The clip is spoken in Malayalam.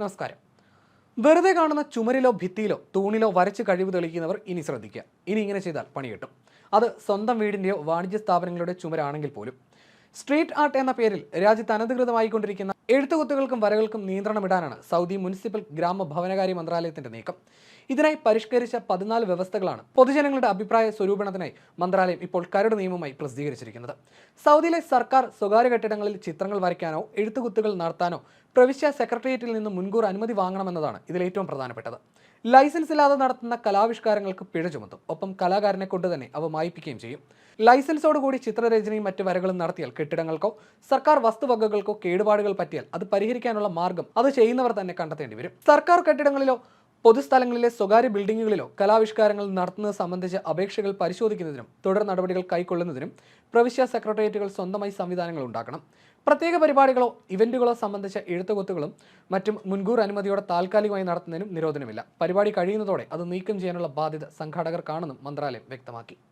നമസ്കാരം. വെറുതെ കാണുന്ന ചുമരിലോ ഭിത്തിയിലോ തൂണിലോ വരച്ച് കഴിവ് തെളിയിക്കുന്നവർ ഇനി ശ്രദ്ധിക്കുക. ഇനി ഇങ്ങനെ ചെയ്താൽ പണി കിട്ടും. അത് സ്വന്തം വീടിന്റെയോ വാണിജ്യ സ്ഥാപനങ്ങളുടെ ചുമരാണെങ്കിൽ പോലും. സ്ട്രീറ്റ് ആർട്ട് എന്ന പേരിൽ രാജ്യത്ത് അനധികൃതമായിക്കൊണ്ടിരിക്കുന്ന എഴുത്തുകുത്തുകൾക്കും വരകൾക്കും നിയന്ത്രണമിടാനാണ് സൗദി മുനിസിപ്പൽ ഗ്രാമഭവനകാര്യ മന്ത്രാലയത്തിന്റെ നീക്കം. ഇതിനായി പരിഷ്കരിച്ച പതിനാല് വ്യവസ്ഥകളാണ് പൊതുജനങ്ങളുടെ അഭിപ്രായ സ്വരൂപണത്തിനായി മന്ത്രാലയം ഇപ്പോൾ കരട് നിയമമായി പ്രസിദ്ധീകരിച്ചിരിക്കുന്നത്. സൗദിയിലെ സർക്കാർ സ്വകാര്യ കെട്ടിടങ്ങളിൽ ചിത്രങ്ങൾ വരയ്ക്കാനോ എഴുത്തുകുത്തുകൾ നടത്താനോ പ്രവിശ്യ സെക്രട്ടേറിയറ്റിൽ നിന്ന് മുൻകൂർ അനുമതി വാങ്ങണമെന്നതാണ് ഇതിൽ ഏറ്റവും പ്രധാനപ്പെട്ടത്. ലൈസൻസ് ഇല്ലാതെ നടത്തുന്ന കലാവിഷ്കാരങ്ങൾക്ക് പിഴ ചുമത്തും. ഒപ്പം കലാകാരനെ കൊണ്ട് തന്നെ അവ മായിപ്പിക്കുകയും ചെയ്യും. ലൈസൻസോടുകൂടി ചിത്രരചനയും മറ്റ് വരകളും നടത്തിയാൽ കെട്ടിടങ്ങൾക്കോ സർക്കാർ വസ്തുവകകൾക്കോ കേടുപാടുകൾ പറ്റിയാൽ അത് പരിഹരിക്കാനുള്ള മാർഗം അത് ചെയ്യുന്നവർ തന്നെ കണ്ടെത്തേണ്ടി വരും. സർക്കാർ കെട്ടിടങ്ങളിലോ പൊതുസ്ഥലങ്ങളിലെ സ്വകാര്യ ബിൽഡിംഗുകളിലോ കലാവിഷ്കാരങ്ങൾ നടത്തുന്നത് സംബന്ധിച്ച് അപേക്ഷകൾ പരിശോധിക്കുന്നതിനും തുടർ നടപടികൾ കൈക്കൊള്ളുന്നതിനും പ്രവിശ്യ സെക്രട്ടേറിയറ്റുകൾ സ്വന്തമായി സംവിധാനങ്ങൾ ഉണ്ടാക്കണം. പ്രത്യേക പരിപാടികളോ ഇവന്റുകളോ സംബന്ധിച്ച എഴുത്തുകൊത്തുകളും മറ്റും മുൻകൂർ അനുമതിയോടെ താൽക്കാലികമായി നടത്തുന്നതിനും നിരോധനമില്ല. പരിപാടി കഴിയുന്നതോടെ അത് നീക്കം ചെയ്യാനുള്ള ബാധ്യത സംഘാടകർക്കാണെന്നും മന്ത്രാലയം വ്യക്തമാക്കി.